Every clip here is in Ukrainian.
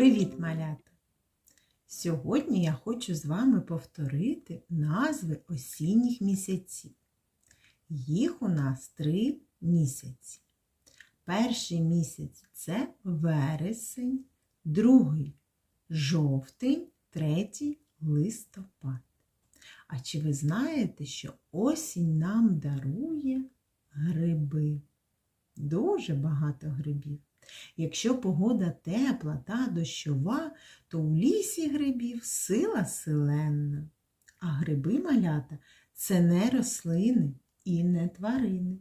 Привіт, малята! Сьогодні я хочу з вами повторити назви осінніх місяців. Їх у нас три місяці. Перший місяць це вересень, другий жовтень, третій листопад. А чи ви знаєте, що осінь нам дарує гриби? Дуже багато грибів. Якщо погода тепла та дощова, то у лісі грибів сила селенна. А гриби малята це не рослини і не тварини.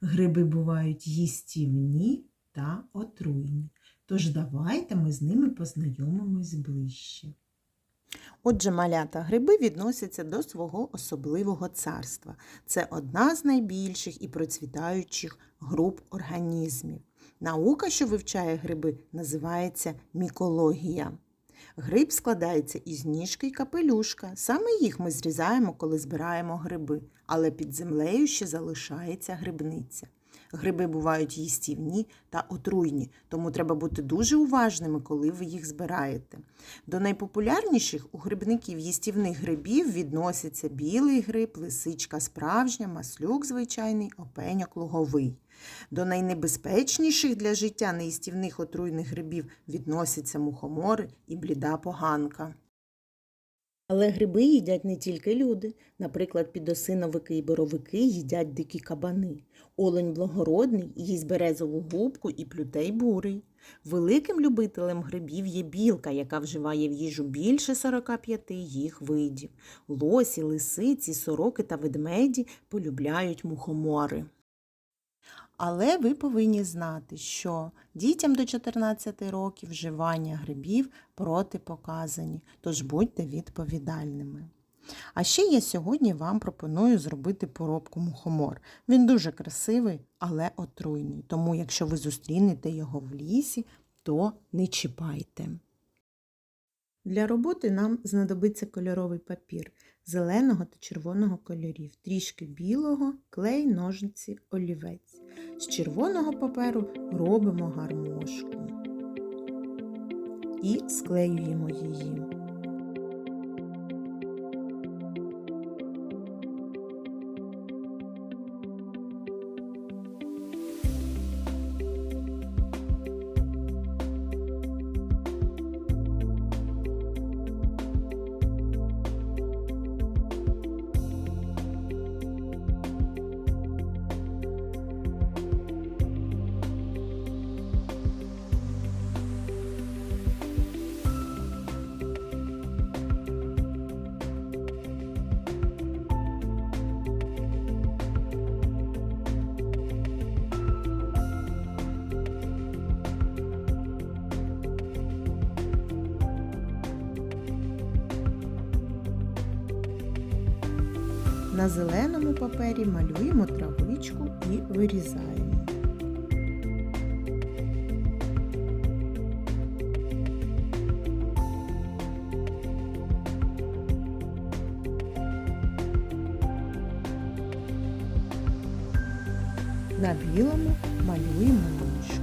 Гриби бувають їстівні та отруйні. Тож давайте ми з ними познайомимось ближче. Отже, малята гриби відносяться до свого особливого царства. Це одна з найбільших і процвітаючих груп організмів. Наука, що вивчає гриби, називається мікологія. Гриб складається із ніжки й капелюшка. Саме їх ми зрізаємо, коли збираємо гриби, але під землею ще залишається грибниця. Гриби бувають їстівні та отруйні, тому треба бути дуже уважними, коли ви їх збираєте. До найпопулярніших у грибників їстівних грибів відносяться білий гриб, лисичка справжня, маслюк звичайний, опеньок луговий. До найнебезпечніших для життя неїстівних отруйних грибів відносяться мухомори і бліда поганка. Але гриби їдять не тільки люди. Наприклад, підосиновики і боровики їдять дикі кабани. Олень благородний їсть березову губку і плютей бурий. Великим любителем грибів є білка, яка вживає в їжу більше 45 їх видів. Лосі, лисиці, сороки та ведмеді полюбляють мухомори. Але ви повинні знати, що дітям до 14 років вживання грибів протипоказані, тож будьте відповідальними. А ще я сьогодні вам пропоную зробити поробку мухомор. Він дуже красивий, але отруйний. Тому, якщо ви зустрінете його в лісі, то не чіпайте. Для роботи нам знадобиться кольоровий папір зеленого та червоного кольорів, трішки білого, клей, ножниці, олівець. З червоного паперу робимо гармошку і склеюємо її. На зеленому папері малюємо травичку і вирізаємо. На білому малюємо ніжку.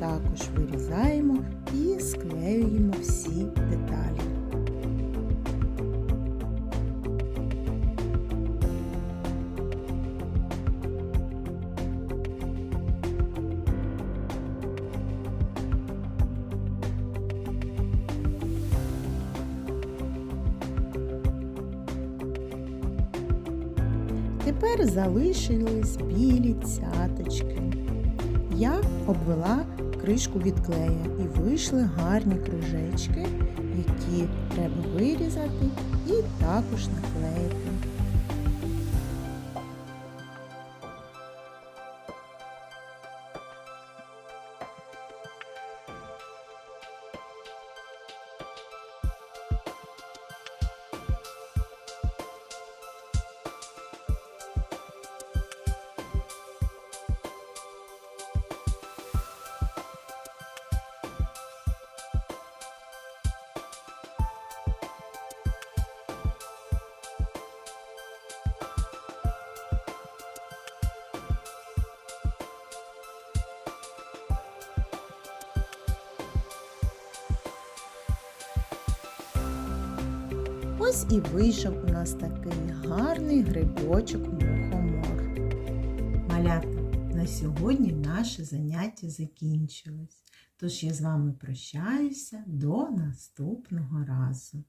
Також вирізаємо і склеюємо всі деталі. Тепер залишились білі цяточки. Я обвела кришку від клея і вийшли гарні кружечки, які треба вирізати і також наклеїти. Ось і вийшов у нас такий гарний грибочок мухомор. Малята, на сьогодні наше заняття закінчилось. Тож я з вами прощаюся до наступного разу.